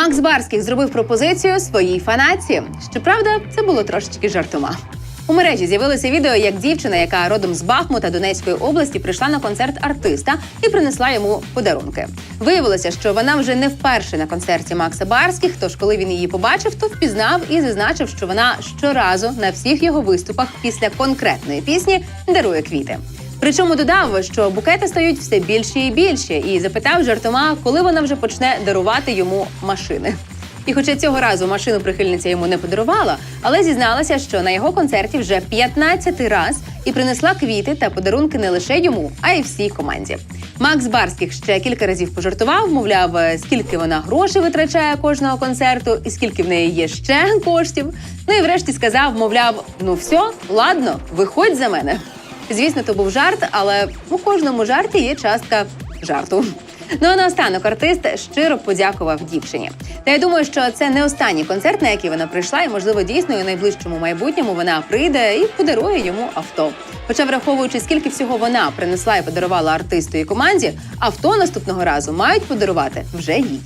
Макс Барських зробив пропозицію своїй фанатці. Щоправда, це було трошечки жартома. У мережі з'явилося відео, як дівчина, яка родом з Бахмута Донецької області, прийшла на концерт артиста і принесла йому подарунки. Виявилося, що вона вже не вперше на концерті Макса Барських. Тож, коли він її побачив, то впізнав і зазначив, що вона щоразу на всіх його виступах після конкретної пісні дарує квіти. Причому додав, що букети стають все більші і більші, і запитав жартома, коли вона вже почне дарувати йому машини. І хоча цього разу машину прихильниця йому не подарувала, але зізналася, що на його концерті вже 15 раз і принесла квіти та подарунки не лише йому, а й всій команді. Макс Барських ще кілька разів пожартував, мовляв, е, скільки вона грошей витрачає кожного концерту, і скільки в неї є ще коштів. Ну і врешті сказав, мовляв, ну все, ладно, виходь за мене. Звісно, то був жарт, але у кожному жарті є частка жарту. Ну а наостанок артист щиро подякував дівчині. Та я думаю, що це не останній концерт, на який вона прийшла, і можливо дійсно у найближчому майбутньому вона прийде і подарує йому авто. Хоча, враховуючи, скільки всього вона принесла і подарувала артисту і команді, авто наступного разу мають подарувати вже їй.